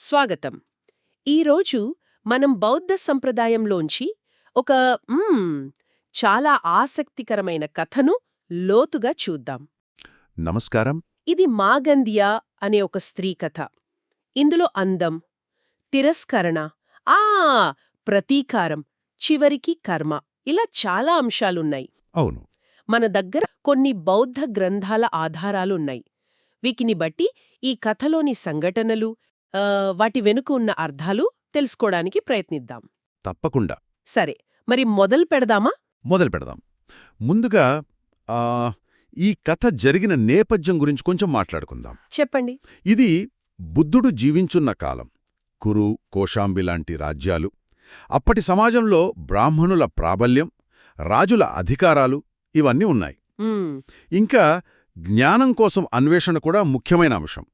స్వాగతం. ఈరోజు మనం బౌద్ధ సంప్రదాయంలోంచి ఒక చాలా ఆసక్తికరమైన కథను లోతుగా చూద్దాం. నమస్కారం. ఇది మాగందియా అనే ఒక స్త్రీ కథ. ఇందులో అందం తిరస్కరణ ఆ ప్రతీకారం చివరికి కర్మ ఇలా చాలా అంశాలున్నాయి. అవును. మన దగ్గర కొన్ని బౌద్ధ గ్రంథాల ఆధారాలున్నాయి. వీటిని బట్టి ఈ కథలోని సంఘటనలు వాటి వెనుక ఉన్న అర్థాలు తెలుసుకోవడానికి ప్రయత్నిద్దాం. తప్పకుండా. సరే మరి మొదలు పెడదామా? మొదలు పెడదాం. ముందుగా ఈ కథ జరిగిన నేపథ్యం గురించి కొంచెం మాట్లాడుకుందాం. చెప్పండి. ఇది బుద్ధుడు జీవించున్న కాలం. కురు కోశాంబి లాంటి రాజ్యాలు. అప్పటి సమాజంలో బ్రాహ్మణుల ప్రాబల్యం రాజుల అధికారాలు ఇవన్నీ ఉన్నాయి. ఇంకా జ్ఞానం కోసం అన్వేషణ కూడా ముఖ్యమైన అంశం.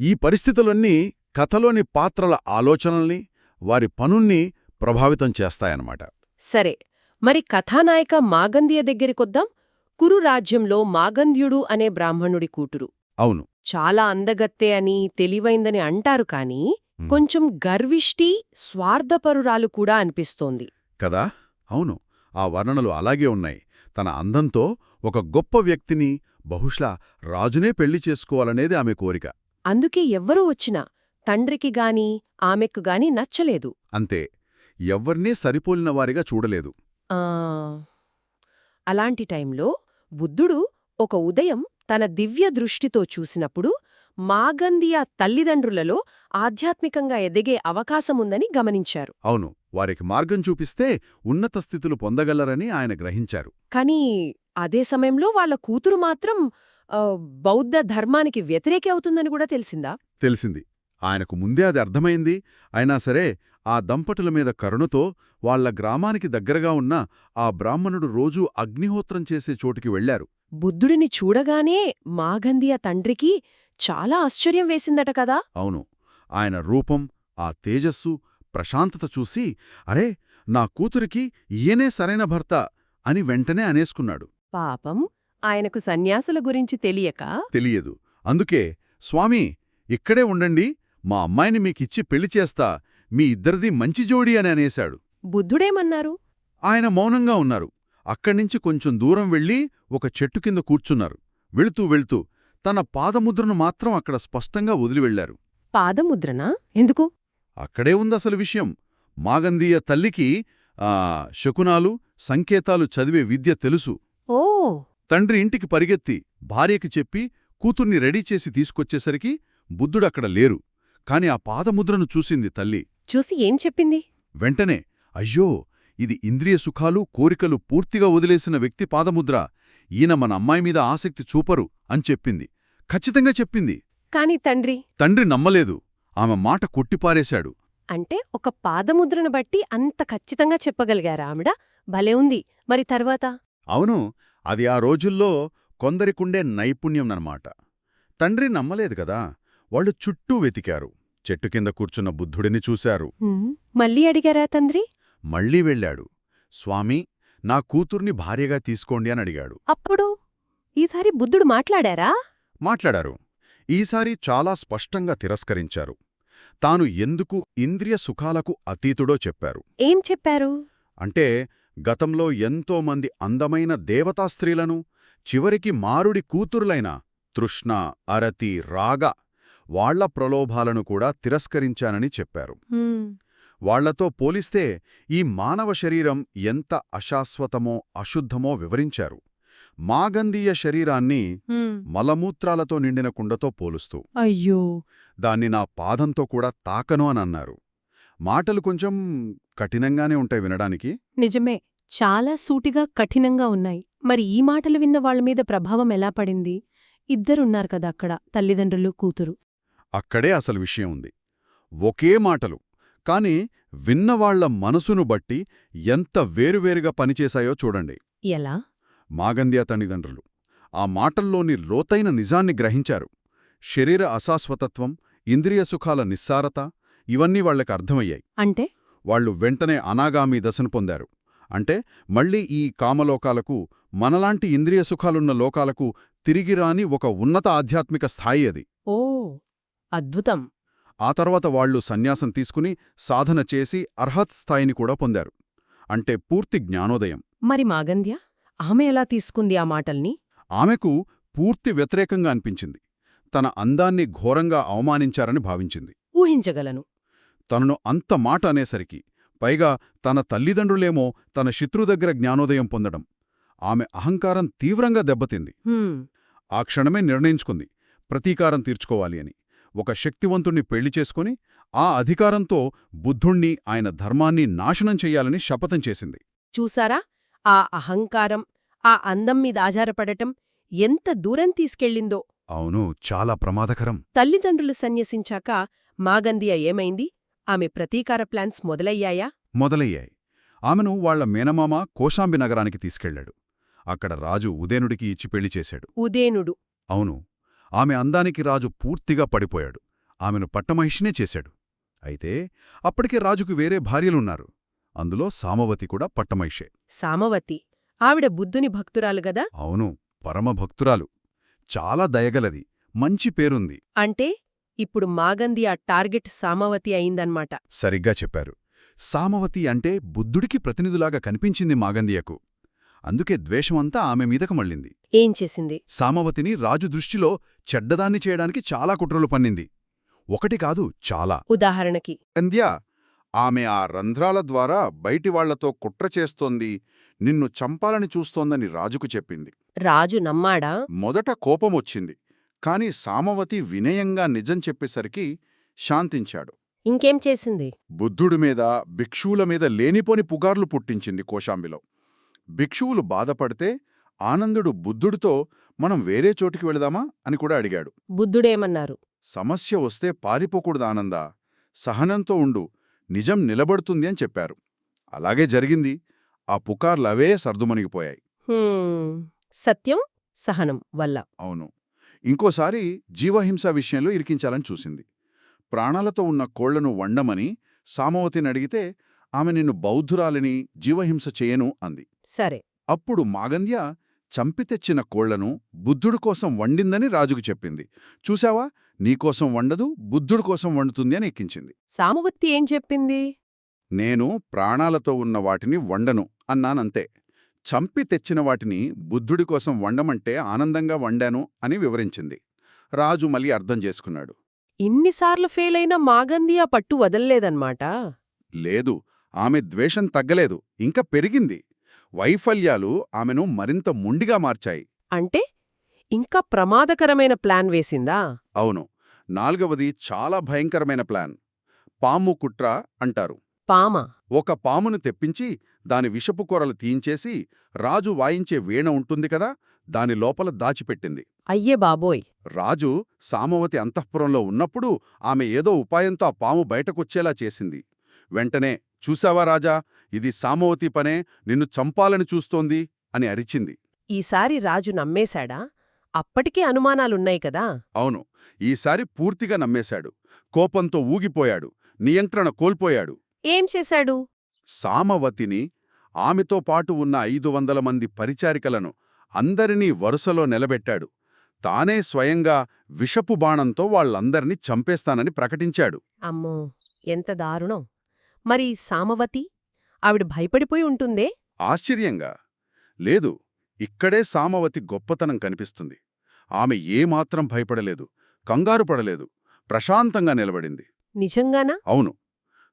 ఈ పరిస్థితులన్నీ కథలోని పాత్రల ఆలోచనల్ని వారి పనుల్ని ప్రభావితం చేస్తాయన్నమాట. సరే మరి కథానాయిక మాగందియ దగ్గరికొద్దాం కురు రాజ్యంలో మాగంధ్యుడు అనే బ్రాహ్మణుడి కూతురు. అవును. చాలా అందగత్తే అని తెలివైందని అంటారు కాని. కొంచెం గర్విష్టి స్వార్థపరురాలు కూడా అనిపిస్తోంది. కదా? అవును. ఆ వర్ణనలు అలాగే ఉన్నాయి. తన అందంతో ఒక గొప్ప వ్యక్తిని బహుశా రాజునే పెళ్ళి చేసుకోవాలనేది ఆమె కోరిక. అందుకే ఎవ్వరూ వచ్చినా తండ్రికి గాని ఆమెకు గాని నచ్చలేదు. అంతే. ఎవ్వర్నీ సరిపోలిన వారిగా చూడలేదు. ఆ. అలాంటి టైంలో బుద్ధుడు ఒక ఉదయం తన దివ్య దృష్టితో చూసినప్పుడు మాగందియ తల్లిదండ్రులలో ఆధ్యాత్మికంగా ఎదిగే అవకాశముందని గమనించారు. అవును. వారికి మార్గం చూపిస్తే ఉన్నత స్థితులు పొందగలరని ఆయన గ్రహించారు. కాని అదే సమయంలో వాళ్ళ కూతురు మాత్రం బౌద్ధ ధర్మానికి వ్యతిరేకి అవుతుందని కూడా తెలిసిందా? తెలిసింది. ఆయనకు ముందే అది అర్థమైంది. అయినా సరే ఆ దంపతుల మీద కరుణతో వాళ్ళ గ్రామానికి దగ్గరగా ఉన్న ఆ బ్రాహ్మణుడు రోజూ అగ్నిహోత్రం చేసే చోటికి వెళ్ళారు బుద్ధుడిని చూడగానే మాగందియ తండ్రికి చాలా ఆశ్చర్యం వేసిందట కదా! అవును. ఆయన రూపం ఆ తేజస్సు ప్రశాంతత చూసి అరే నా కూతురికి ఈయనే సరైన భర్త అని వెంటనే అనేసుకున్నాడు. పాపం ఆయనకు సన్యాసుల గురించి తెలియక? తెలియదు. అందుకే స్వామీ ఇక్కడే ఉండండి మా అమ్మాయిని మీకిచ్చి పెళ్ళి చేస్తా మీ ఇద్దరిది మంచి జోడీ అని అనేశాడు. బుద్ధుడేమన్నారు? ఆయన మౌనంగా ఉన్నారు. అక్కడ్నించి కొంచెం దూరం వెళ్ళి ఒక చెట్టు కింద కూర్చున్నారు. వెళుతూ వెళ్తూ తన పాదముద్రను మాత్రం అక్కడ స్పష్టంగా వదిలి వెళ్ళారు పాదముద్రనా? ఎందుకు? అక్కడే ఉందసలు విషయం. మాగందీయ తల్లికి ఆ శకునాలు సంకేతాలు చదివే విద్య తెలుసు. ఓ! తండ్రి ఇంటికి పరిగెత్తి భార్యకి చెప్పి కూతుర్ని రెడీ చేసి తీసుకొచ్చేసరికి బుద్ధుడక్కడ లేరు. కాని ఆ పాదముద్రను చూసింది తల్లి. చూసి ఏం చెప్పింది? వెంటనే అయ్యో ఇది ఇంద్రియ సుఖాలు కోరికలు పూర్తిగా వదిలేసిన వ్యక్తి పాదముద్ర. ఈయన మన అమ్మాయి మీద ఆసక్తి చూపరు అని చెప్పింది. ఖచ్చితంగా చెప్పింది. కాని తండ్రి. తండ్రి నమ్మలేదు. ఆమె మాట కొట్టిపారేశాడు. అంటే ఒక పాదముద్రను బట్టి అంత ఖచ్చితంగా చెప్పగలిగారా ఆవిడ? భలే ఉంది. మరి తర్వాత? అవును అది ఆ రోజుల్లో కొందరికుండే నైపుణ్యంనమాట తండ్రి నమ్మలేదు కదా. వాళ్ళు చుట్టూ వెతికారు. చెట్టు కింద కూర్చున్న బుద్ధుడిని చూశారు. మళ్ళీ అడిగారా తండ్రి? మళ్ళీ వెళ్ళాడు. స్వామీ నా కూతుర్ని భార్యగా తీసుకోండి అని అడిగాడు. అప్పుడు ఈసారి బుద్ధుడు మాట్లాడారా? మాట్లాడారు. ఈసారి చాలా స్పష్టంగా తిరస్కరించారు. తాను ఎందుకు ఇంద్రియ సుఖాలకు అతీతుడో చెప్పారు. ఏం చెప్పారు? అంటే గతంలో ఎంతోమంది అందమైన దేవతా స్త్రీలను చివరికి మారుడి కూతురులైన తృష్ణ అరతి రాగ వాళ్ళ ప్రలోభాలను కూడా తిరస్కరించానని చెప్పారు. వాళ్ళతో పోలిస్తే ఈ మానవ శరీరం ఎంత అశాశ్వతమో అశుద్ధమో వివరించారు. మాగంధీయ శరీరాన్ని. మలమూత్రాలతో నిండిన కుండతో పోలుస్తూ అయ్యో! దాన్ని నా పాదంతో కూడా తాకను అని అన్నారు. మాటలు కొంచెం కఠినంగానే ఉంటాయి వినడానికి. నిజమే చాలా సూటిగా కఠినంగా ఉన్నాయి. మరి ఈ మాటలు విన్న వాళ్ళ మీద ప్రభావం ఎలా పడింది? ఇద్దరున్నారు కదా అక్కడ తల్లిదండ్రులు కూతురు. అక్కడే అసలు విషయం ఉంది. ఒకే మాటలు కాని విన్నవాళ్ళ మనసును బట్టి ఎంత వేరువేరుగా పనిచేశాయో చూడండి. ఎలా? మాగంధ్య తల్లిదండ్రులు ఆ మాటల్లోని లోతైన నిజాన్ని గ్రహించారు. శరీర అశాశ్వతత్వం ఇంద్రియ సుఖాల నిస్సారత ఇవన్నీ వాళ్ళకు అర్థమయ్యాయి. అంటే? వాళ్ళు వెంటనే అనాగామి దశను పొందారు. అంటే మళ్ళీ ఈ కామలోకాలకు మనలాంటి ఇంద్రియ సుఖాలున్న లోకాలకు తిరిగిరాని ఒక ఉన్నత ఆధ్యాత్మిక స్థాయి అది. అద్భుతం. ఆ తర్వాత వాళ్ళు సన్యాసం తీసుకుని సాధన చేసి అర్హత్ స్థాయిని కూడా పొందారు. అంటే పూర్తి జ్ఞానోదయం. మరి మాగంధ్య ఆమె ఎలా తీసుకుంది ఆ మాటల్ని? ఆమెకు పూర్తి వ్యతిరేకంగా అనిపించింది. తన అందాన్ని ఘోరంగా అవమానించారని భావించింది. ఊహించగలను. తనను అంత మాట అనేసరికి పైగా తన తల్లిదండ్రులేమో తన శత్రు దగ్గర జ్ఞానోదయం పొందడం. ఆమె అహంకారం తీవ్రంగా దెబ్బతింది. ఆ క్షణమే నిర్ణయించుకుంది. ప్రతీకారం తీర్చుకోవాలి అని. ఒక శక్తివంతుణ్ణి పెళ్ళి చేసుకుని ఆ అధికారంతో బుద్ధుణ్ణి ఆయన ధర్మాన్ని నాశనం చెయ్యాలని శపథం చేసింది. చూసారా? ఆ అహంకారం ఆ అందం మీద ఆధారపడటం ఎంత దూరం తీసుకెళ్ళిందో. అవును చాలా ప్రమాదకరం. తల్లిదండ్రులు సన్యసించాక మాగంధియ ఏమైంది? ఆమె ప్రతీకార ప్లాన్స్ మొదలయ్యాయా? మొదలయ్యాయి. ఆమెను వాళ్ళ మేనమామ కోశాంబి నగరానికి తీసుకెళ్ళాడు అక్కడ రాజు ఉదేనుడికి ఇచ్చి పెళ్ళి చేశాడు. ఉదేనుడు అవును. ఆమె అందానికి రాజు పూర్తిగా పడిపోయాడు. ఆమెను పట్టమహిషినే చేశాడు. అయితే అప్పటికే రాజుకు వేరే భార్యలున్నారు. అందులో సామవతి కూడా పట్టమహిషే. సామవతి. ఆవిడ బుద్ధుని భక్తురాలు గదా? అవును పరమభక్తురాలు చాలా దయగలది. మంచి పేరుంది. అంటే ఇప్పుడు మాగంధి ఆ టార్గెట్ సామవతి అయిందన్మాట. సరిగ్గా చెప్పారు. సామవతి అంటే బుద్ధుడికి ప్రతినిధులాగా కనిపించింది మాగందియకు. అందుకే ద్వేషమంతా ఆమె మీదకు మళ్ళింది. ఏం చేసింది? సామవతిని రాజు దృష్టిలో చెడ్డదాన్ని చేయడానికి చాలా కుట్రలు పన్నింది. ఒకటి కాదు చాలా. ఉదాహరణకి? అంద్య ఆమె ఆ రంధ్రాల ద్వారా బయటివాళ్ళతో కుట్ర చేస్తోంది నిన్ను చంపాలని చూస్తోందని రాజుకు చెప్పింది. రాజు నమ్మాడా? మొదట కోపమొచ్చింది కాని సామవతి వినయంగా నిజం చెప్పేసరికి శాంతించాడు. ఇంకేం చేసింది? బుద్ధుడి మీద భిక్షువుల మీద లేనిపోని పుగార్లు పుట్టించింది కోశాంబిలో. భిక్షువులు బాధపడితే ఆనందుడు బుద్ధుడితో మనం వేరే చోటికి వెళదామా అని కూడా అడిగాడు. బుద్ధుడేమన్నారు? సమస్య వస్తే పారిపోకూడదు ఆనందా సహనంతో ఉండు నిజం నిలబడుతుంది అని చెప్పారు. అలాగే జరిగింది. ఆ పుకార్లవే సర్దుమణిగిపోయాయి. సత్యం సహనం వల్ల. అవును. ఇంకోసారి జీవహింస విషయంలో ఇరికించాలని చూసింది. ప్రాణాలతో ఉన్న కోళ్ళను వండమని సామవతిని అడిగితే ఆమె నిన్ను బౌద్ధురాలిని జీవహింస చేయను అంది. సరే. అప్పుడు మాగంధ్య చంపి తెచ్చిన కోళ్ళను బుద్ధుడు కోసం వండిందని రాజుకు చెప్పింది. చూశావా? నీకోసం వండదు బుద్ధుడు కోసం వండుతుంది అని ఎక్కించింది. సామవతి ఏం చెప్పింది? నేను ప్రాణాలతో ఉన్న వాటిని వండను అన్నానంతే. చంపి తెచ్చిన వాటిని బుద్ధుడి కోసం వండమంటే ఆనందంగా వండాను అని వివరించింది. రాజు మళ్ళీ అర్థం చేసుకున్నాడు. ఇన్నిసార్లు ఫెయిలైన మాగంధి ఆ పట్టు వదల్లేదన్మాట? లేదు ఆమె ద్వేషం తగ్గలేదు ఇంకా పెరిగింది. వైఫల్యాలు ఆమెను మరింత ముండిగా మార్చాయి. అంటే ఇంకా ప్రమాదకరమైన ప్లాన్ వేసిందా? అవును. నాల్గవది చాలా భయంకరమైన ప్లాన్. పాము కుట్ర అంటారు. పామ? ఒక పామును తెప్పించి దాని విషపు కూరలు తీయించేసి రాజు వాయించే వీణ ఉంటుంది కదా దాని లోపల దాచిపెట్టింది. అయ్యే బాబోయ్! రాజు సామవతి అంతఃపురంలో ఉన్నప్పుడు ఆమె ఏదో ఉపాయంతో ఆ పాము బయటకొచ్చేలా చేసింది. వెంటనే చూశావా రాజా? ఇది సామవతి పనే నిన్ను చంపాలని చూస్తోంది అని అరిచింది. ఈసారి రాజు నమ్మేశాడా? అప్పటికే అనుమానాలున్నాయి కదా? అవును ఈసారి పూర్తిగా నమ్మేశాడు. కోపంతో ఊగిపోయాడు నియంత్రణ కోల్పోయాడు. ఏం చేశాడు? సామవతిని ఆమెతో పాటు ఉన్న ఐదు వందల మంది పరిచారికలను అందరినీ వరుసలో నిలబెట్టాడు. తానే స్వయంగా విషపు బాణంతో వాళ్ళందర్నీ చంపేస్తానని ప్రకటించాడు. అమ్మో ఎంత దారుణం! మరి సామవతి? ఆవిడ భయపడిపోయి ఉంటుందే? ఆశ్చర్యంగా. లేదు ఇక్కడే సామవతి గొప్పతనం కనిపిస్తుంది. ఆమె ఏమాత్రం భయపడలేదు కంగారు పడలేదు ప్రశాంతంగా నిలబడింది. నిజంగానా? అవును.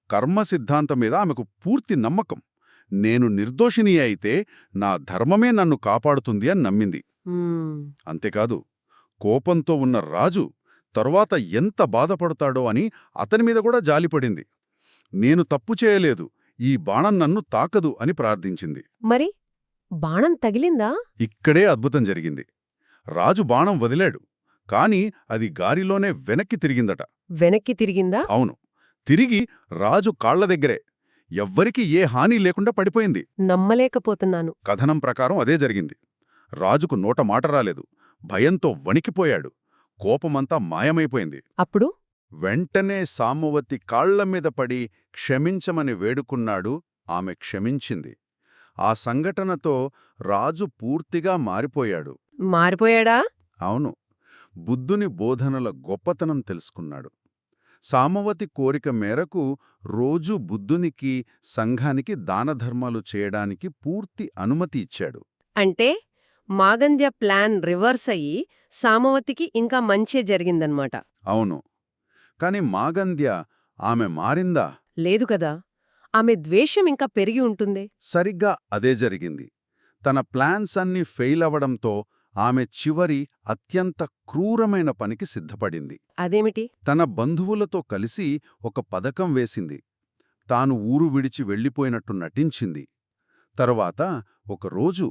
కర్మ సిద్ధాంతం మీద ఆమెకు పూర్తి నమ్మకం. నేను నిర్దోషిని అయితే నా ధర్మమే నన్ను కాపాడుతుంది అని నమ్మింది. మ్మ్. అంతేకాదు కోపంతో ఉన్న రాజు తరువాత ఎంత బాధపడతాడో అని అతని మీద కూడా జాలిపడింది. నేను తప్పు చేయలేదు. ఈ బాణం నన్ను తాకదు అని ప్రార్థించింది. మరి? బాణం తగిలిందా? ఇక్కడే అద్భుతం జరిగింది. రాజు బాణం వదిలాడు. కాని అది గారిలోనే వెనక్కి తిరిగిందట. వెనక్కి తిరిగిందా? అవును. తిరిగి రాజు కాళ్ళ దగ్గరే. ఎవ్వరికీ ఏ హాని లేకుండా పడిపోయింది. నమ్మలేకపోతున్నాను. కథనం ప్రకారం అదే జరిగింది. రాజుకు నోట మాట రాలేదు. భయంతో వణికిపోయాడు. కోపమంతా మాయమైపోయింది. అప్పుడు? వెంటనే సామవతి కాళ్ళ మీద పడి క్షమించమని వేడుకున్నాడు ఆమె క్షమించింది. ఆ సంఘటనతో రాజు పూర్తిగా మారిపోయాడు. మారిపోయాడా? అవును. బుద్ధుని బోధనల గొప్పతనం తెలుసుకున్నాడు. సామవతి కోరిక మేరకు రోజూ బుద్ధునికి సంఘానికి దానధర్మాలు చేయడానికి పూర్తి అనుమతి ఇచ్చాడు. అంటే మాగంధ్య ప్లాన్ రివర్స్ అయ్యి సామవతికి ఇంకా మంచే జరిగిందన్నమాట అవును. కాని మాగంధ్య ఆమె మారిందా? లేదు కదా. ఆమె ద్వేషం ఇంకా పెరిగి ఉంటుంది. సరిగ్గా అదే జరిగింది. తన ప్లాన్స్ అన్నీ ఫెయిల్ అవడంతో ఆమె చివరి అత్యంత క్రూరమైన పనికి సిద్ధపడింది. అదేమిటి? తన బంధువులతో కలిసి ఒక పథకం వేసింది. తాను ఊరు విడిచి వెళ్ళిపోయినట్టు నటించింది. తరువాత ఒకరోజు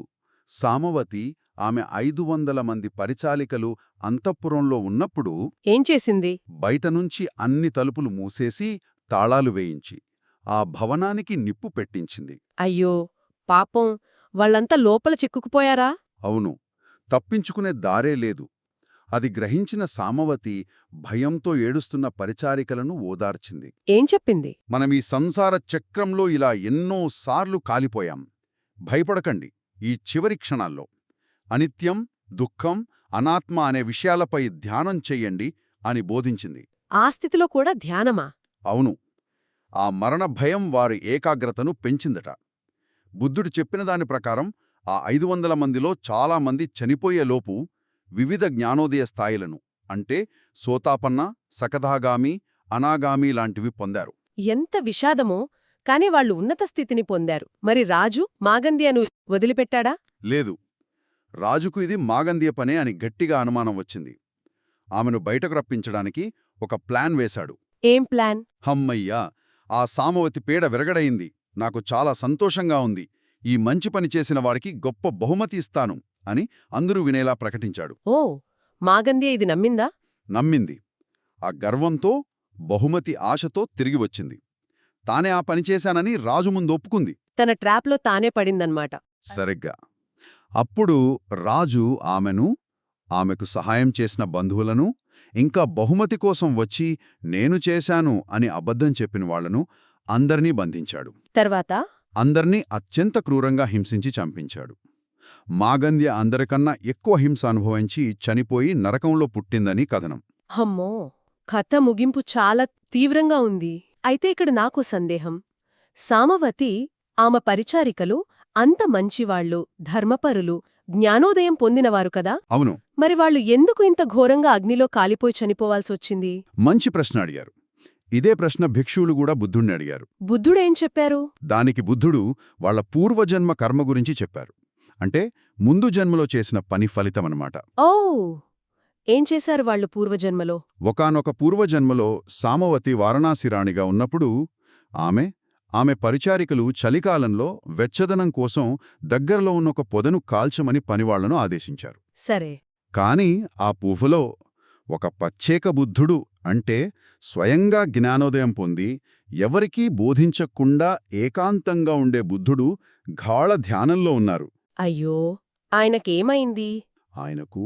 సామవతి ఆమె ఐదు వందల మంది పరిచాలికలు అంతఃపురంలో ఉన్నప్పుడు ఏం చేసింది? బయటనుంచి అన్ని తలుపులు మూసేసి తాళాలు వేయించి ఆ భవనానికి నిప్పు పెట్టించింది. అయ్యో! పాపం వాళ్ళంతా లోపల చిక్కుకుపోయారా? అవును. తప్పించుకునే దారే లేదు. అది గ్రహించిన సామవతి భయంతో ఏడుస్తున్న పరిచారికలను ఓదార్చింది. ఏం చెప్పింది? మనమీ సంసార చక్రంలో ఇలా ఎన్నోసార్లు కాలిపోయాం. భయపడకండి. ఈ చివరి క్షణాల్లో. అనిత్యం దుఃఖం అనాత్మ అనే విషయాలపై ధ్యానం చెయ్యండి అని బోధించింది. ఆ స్థితిలో కూడా ధ్యానమా? అవును. ఆ మరణ భయం వారి ఏకాగ్రతను పెంచిందట. బుద్ధుడు చెప్పిన దాని ప్రకారం ఆ ఐదు వందల మందిలో చాలామంది చనిపోయేలోపు వివిధ జ్ఞానోదయ స్థాయిలను అంటే సోతాపన్న సకదాగామి అనాగామి లాంటివి పొందారు. ఎంత విషాదమో కాని వాళ్ళు ఉన్నత స్థితిని పొందారు. మరి రాజు మాగంధ్యను వదిలిపెట్టాడా? లేదు. రాజుకు ఇది మాగందియ పనే అని గట్టిగా అనుమానం వచ్చింది. ఆమెను బయటకు రప్పించడానికి ఒక ప్లాన్ వేశాడు. ఏం ప్లాన్? హమ్మయ్యా ఆ సామవతి పీడ విరగడయింది నాకు చాలా సంతోషంగా ఉంది. ఈ మంచి పని చేసిన వారికి గొప్ప బహుమతి ఇస్తాను అని అందరూ వినేలా ప్రకటించాడు. ఓ మాగంధ్య ఇది నమ్మిందా? నమ్మింది. ఆ గర్వంతో బహుమతి ఆశతో తిరిగి వచ్చింది. తానే ఆ పని చేశానని రాజు ముందు ఒప్పుకుంది. తన ట్రాప్లో తానే పడిందన్నమాట సరిగ్గా. అప్పుడు రాజు ఆమెను ఆమెకు సహాయం చేసిన బంధువులను ఇంకా బహుమతి కోసం వచ్చి నేను చేశాను అని అబద్ధం చెప్పిన వాళ్ళను అందర్నీ బంధించాడు. తర్వాత? అందర్నీ అత్యంత క్రూరంగా హింసించి చంపించాడు. మాగంధ్య అందరికన్నా ఎక్కువ హింస అనుభవించి చనిపోయి నరకంలో పుట్టిందని కథనం. హమ్మో కథ ముగింపు చాలా తీవ్రంగా ఉంది. అయితే ఇక్కడ నాకు సందేహం. సామవతి ఆమె పరిచారికలు అంత మంచివాళ్ళు ధర్మపరులు జ్ఞానోదయం పొందినవారు కదా? అవును. మరి వాళ్ళు ఎందుకు ఇంత ఘోరంగా అగ్నిలో కాలిపోయి చనిపోవాల్సొచ్చింది మంచి ప్రశ్న అడిగారు. ఇదే ప్రశ్న భిక్షువులు కూడా బుద్ధుణ్ణి అడిగారు. బుద్ధుడేం చెప్పారు? దానికి బుద్ధుడు వాళ్ళ పూర్వజన్మ కర్మ గురించి చెప్పారు. అంటే ముందు జన్మలో చేసిన పని ఫలితమన్నమాట. ఓ! ఏం చేశారు వాళ్ళు పూర్వజన్మలో? ఒకానొక పూర్వజన్మలో సామవతి వారణాసి రాణిగా ఉన్నప్పుడు ఆమె ఆమె పరిచారికలు చలికాలంలో వెచ్చదనం కోసం దగ్గరలో ఉన్న ఒక పొదను కాల్చమని పనివాళ్ళను ఆదేశించారు. సరే. కాని ఆ పువ్వులో ఒక పచ్చేక బుద్ధుడు అంటే స్వయంగా జ్ఞానోదయం పొంది ఎవరికీ బోధించకుండా ఏకాంతంగా ఉండే బుద్ధుడు గాఢ ధ్యానంలో ఉన్నారు. అయ్యో! ఆయనకేమైంది? ఆయనకు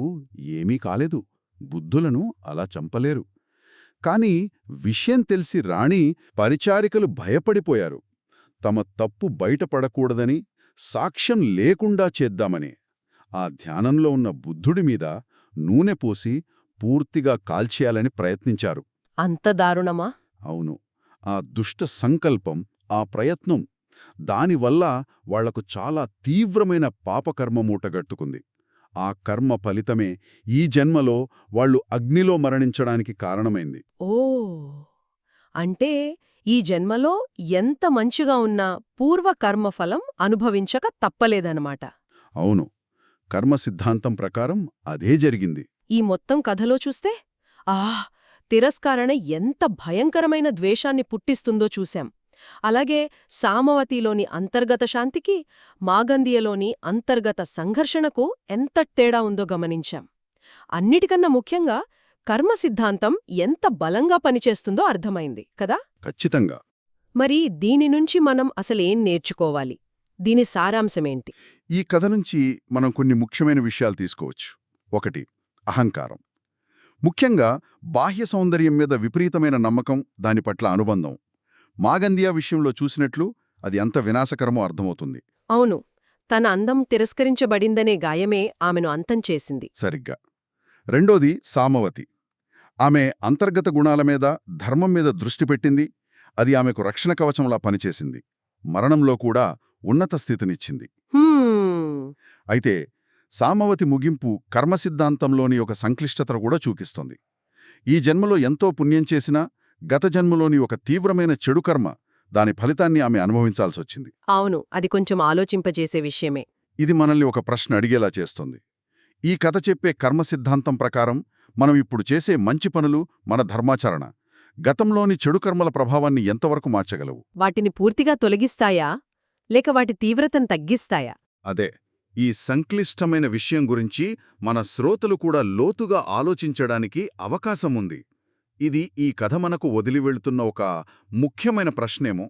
ఏమీ కాలేదు. బుద్ధులను అలా చంపలేరు. కాని విషయం తెలిసి రాణి పరిచారికలు భయపడిపోయారు. తమ తప్పు బయటపడకూడదని సాక్ష్యం లేకుండా చేద్దామని. ఆ ధ్యానంలో ఉన్న బుద్ధుడి మీద నూనె పోసి పూర్తిగా కాల్చేయాలని ప్రయత్నించారు. అంత దారుణమా? అవును. ఆ దుష్ట సంకల్పం ఆ ప్రయత్నం దానివల్ల వాళ్ళకు చాలా తీవ్రమైన పాపకర్మ మూటగట్టుకుంది ఆ కర్మ ఫలితమే ఈ జన్మలో వాళ్ళు అగ్నిలో మరణించడానికి కారణమైంది. ఓ! అంటే ఈ జన్మలో ఎంత మంచిగా ఉన్నా పూర్వ కర్మఫలం అనుభవించక తప్పలేదనమాట అవును. కర్మ సిద్ధాంతం ప్రకారం అదే జరిగింది. ఈ మొత్తం కథలో చూస్తే ఆహ్ తిరస్కారణ ఎంత భయంకరమైన ద్వేషాన్ని పుట్టిస్తుందో చూశాం. అలాగే సామవతిలోని అంతర్గత శాంతికి మాగంధియలోని అంతర్గత సంఘర్షణకు ఎంత తేడా ఉందో గమనించాం. అన్నిటికన్నా ముఖ్యంగా కర్మ సిద్ధాంతం ఎంత బలంగా పనిచేస్తుందో అర్థమైంది కదా? ఖచ్చితంగా. మరి దీని నుంచి మనం అసలేం నేర్చుకోవాలి? దీని సారాంశమేంటి? ఈ కథ నుంచి మనం కొన్ని ముఖ్యమైన విషయాలు తీసుకోవచ్చు. ఒకటి అహంకారం. ముఖ్యంగా బాహ్య సౌందర్యం మీద విపరీతమైన నమ్మకం దాని పట్ల అనుబంధం. మాగంధియా విషయంలో చూసినట్లు అది ఎంత వినాశకరమో అర్థమవుతుంది. అవును. తన అందం తిరస్కరించబడిందనే గాయమే ఆమెను అంతం చేసింది. సరిగ్గా. రెండోది సామవతి. ఆమె అంతర్గత గుణాల మీద ధర్మం మీద దృష్టి పెట్టింది. అది ఆమెకు రక్షణ కవచంలా పనిచేసింది. మరణంలో కూడా ఉన్నత స్థితినిచ్చింది. అయితే సామవతి ముగింపు కర్మ సిద్ధాంతంలోని ఒక సంక్లిష్టతను కూడా చూపిస్తుంది. ఈ జన్మలో ఎంతో పుణ్యం చేసినా గత జన్మలోని ఒక తీవ్రమైన చెడు కర్మ దాని ఫలితాన్ని ఆమె అనుభవించాల్సొచ్చింది అవును అది కొంచెం ఆలోచింపజేసే విషయమే. ఇది మనల్ని ఒక ప్రశ్న అడిగేలా చేస్తుంది. ఈ కథ చెప్పే కర్మ సిద్ధాంతం ప్రకారం మనం ఇప్పుడు చేసే మంచి పనులు మన ధర్మాచరణ. గతంలోని చెడు కర్మల ప్రభావాన్ని ఎంతవరకు మార్చగలవు? వాటిని పూర్తిగా తొలగిస్తాయా? లేక వాటి తీవ్రతను తగ్గిస్తాయా? అదే ఈ సంక్లిష్టమైన విషయం గురించి మన శ్రోతలు కూడా లోతుగా ఆలోచించడానికి అవకాశం ఉంది ఇది ఈ కథ మనకు వదిలివెళ్తున్న ఒక ముఖ్యమైన ప్రశ్నేమో.